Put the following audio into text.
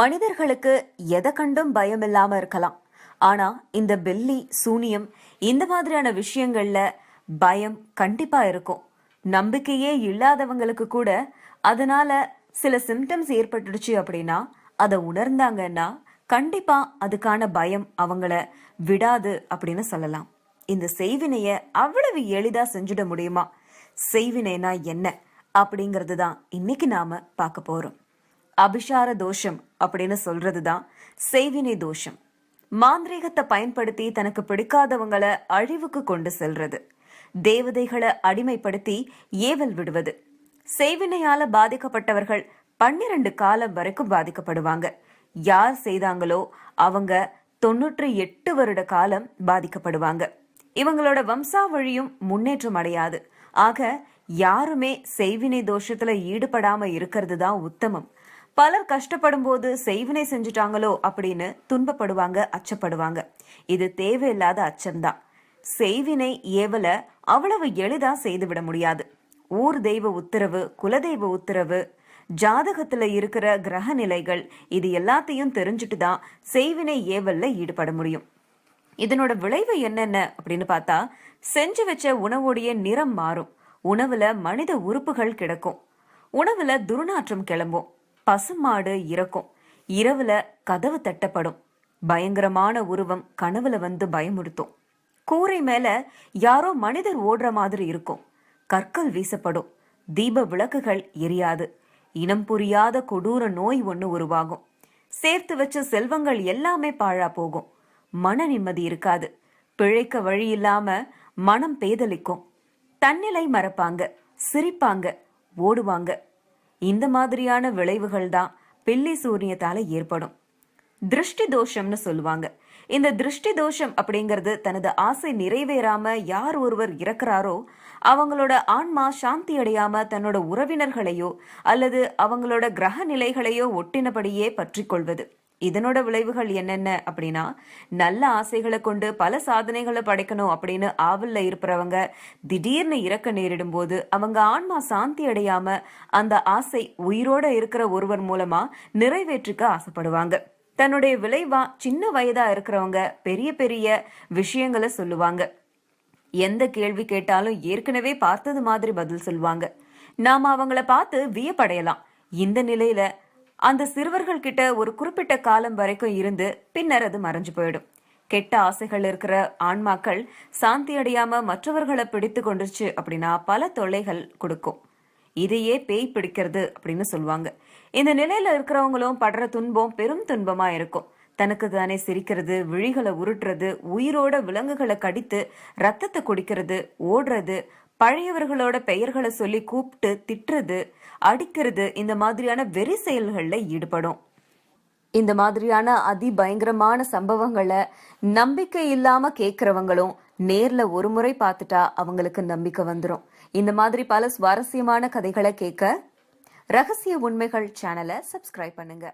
மனிதர்களுக்கு எதை கண்டும் பயம் இல்லாம இருக்கலாம். ஆனா இந்த பில்லி சூனியம் இந்த மாதிரியான விஷயங்கள்ல பயம் கண்டிப்பா இருக்கும். நம்பிக்கையே இல்லாதவங்களுக்கு கூட அதனால சில சிம்டம்ஸ் ஏற்பட்டுடுச்சு அப்படின்னா அதை உணர்ந்தாங்கன்னா கண்டிப்பா அதுக்கான பயம் அவங்கள விடாது அப்படின்னு சொல்லலாம். இந்த செய்வினைய அவ்வளவு எளிதா செஞ்சுட முடியுமா? செய்வினைனா என்ன? அப்படிங்கிறது தான் இன்னைக்கு நாம பார்க்க போறோம். அபிஷார தோஷம் அப்படின்னு சொல்றது தான் செய்வினை தோஷம். மாந்திரீகத்தை பயன்படுத்தி தனக்கு பிடிக்காதவங்கள அழிவுக்கு கொண்டு செல்றது. தேவதைகளை அடிமைப்படுத்தி ஏவல் விடுவது. செய்வினையால பாதிக்கப்பட்டவர்கள் பன்னிரண்டு காலம் வரைக்கும் பாதிக்கப்படுவாங்க. யார் செய்தாங்களோ அவங்க தொன்னூற்றி எட்டு வருட காலம் பாதிக்கப்படுவாங்க. இவங்களோட வம்சாவழியும் முன்னேற்றம் அடையாது. ஆக யாருமே செய்வினை தோஷத்துல ஈடுபடாம இருக்கிறது தான் உத்தமம். பலர் கஷ்டப்படும் போது செய்வினை செஞ்சுட்டாங்களோ அப்படின்னு துன்பப்படுவாங்க அச்சப்படுவாங்க. இது தேவையில்லாத அச்சம்தான். செய்வினை ஏவல அவ்வளவு எளிதா செய்துவிட முடியாது. ஊர் தெய்வ உத்தரவு குலதெய்வ உத்தரவு ஜாதகத்துல இருக்கிற கிரக நிலைகள் இது எல்லாத்தையும் தெரிஞ்சுட்டு தான் செய்வினை ஏவல்ல ஈடுபட முடியும். இதனோட விளைவு என்னென்ன அப்படின்னு பார்த்தா செஞ்சு வச்ச உணவுடைய நிறம் மாறும். உணவுல மனித உறுப்புகள் கிடக்கும். உணவுல துர்நாற்றம் கிளம்பும். பசுமாடு இறக்கும். இரவுல கதவு தட்டப்படும். பயங்கரமான உருவம் கனவுல வந்து பயமுறுத்தும். கூரை மேல யாரோ மனிதர் ஓடுற மாதிரி இருக்கும். கற்கள் வீசப்படும். தீப விளக்குகள் எரியாது. இனம் புரியாத கொடூர நோய் ஒன்று உருவாகும். சேர்த்து வச்ச செல்வங்கள் எல்லாமே பாழா போகும். மன நிம்மதி இருக்காது. பிழைக்க வழி இல்லாம மனம் பேதலிக்கும். தன்னிலை மறப்பாங்க. சிரிப்பாங்க. ஓடுவாங்க. இந்த மாதிரியான விளைவுகள் தான் பில்லி சூரியத்தால ஏற்படும். திருஷ்டி தோஷம்னு சொல்லுவாங்க. இந்த திருஷ்டி தோஷம் அப்படிங்கிறது தனது ஆசை நிறைவேறாம யார் ஒருவர் இறக்குறாரோ அவங்களோட ஆன்மா சாந்தி அடையாம தன்னோட உறவினர்களையோ அல்லது அவங்களோட கிரக நிலைகளையோ ஒட்டினபடியே பற்றி கொள்வது இதனோட விளைவுகள் என்னென்ன அப்படின்னா நல்ல ஆசைகளை கொண்டு பல சாதனைகளை படைக்கணும் அப்படின்னு ஆவலில் இருக்கிறவங்க திடீர்னு இறக்க நேரிடும் போது அவங்க ஆன்மா சாந்தி அடையாம அந்த ஆசை உயிரோட இருக்கிற ஒருவர் மூலமா நிறைவேற்றிக்க ஆசைப்படுவாங்க. தன்னுடைய விளைவா சின்ன வயதா இருக்கிறவங்க பெரிய பெரிய விஷயங்களை சொல்லுவாங்க. எந்த கேள்வி கேட்டாலும் ஏற்கனவே பார்த்தது மாதிரி பதில் சொல்லுவாங்க. நாம அவங்கள பார்த்து வியப்படையலாம். இந்த நிலையில அந்த சிறுவர்கள் கிட்ட ஒரு குறிப்பிட்ட காலம் வரைக்கும் இருந்து பின்னர் அது மறைஞ்சு போயிடும். கெட்ட ஆசைகள் இருக்கிற ஆன்மாக்கள் சாந்தி அடையாம மற்றவர்களை பிடித்து கொண்டுருச்சு அப்படின்னா பல தொல்லைகள் கொடுக்கும். இதையே பேய் பிடிக்கிறது அப்படின்னு சொல்லுவாங்க. இந்த நிலையில இருக்கிறவங்களும் படுற துன்பம் பெரும் துன்பமா இருக்கும். தனக்கு தானே சிரிக்கிறது விழிகளை உருட்டுறது உயிரோட விலங்குகளை கடித்து ரத்தத்தை குடிக்கிறது ஓடுறது பழையவர்களோட பெயர்களை சொல்லி கூப்பிட்டு திட்டுறது அடிக்கிறது இந்த மாதிரியான வெறி செயல்களில் ஈடுபடும். இந்த மாதிரியான அதி பயங்கரமான சம்பவங்களை நம்பிக்கை இல்லாம கேட்கறவங்களும் நேர்ல ஒரு முறை பார்த்துட்டா அவங்களுக்கு நம்பிக்கை வந்துடும் இந்த மாதிரி பல சுவாரஸ்யமான கதைகளை கேட்க ரகசிய உண்மைகள் சேனலை சப்ஸ்கிரைப் பண்ணுங்க.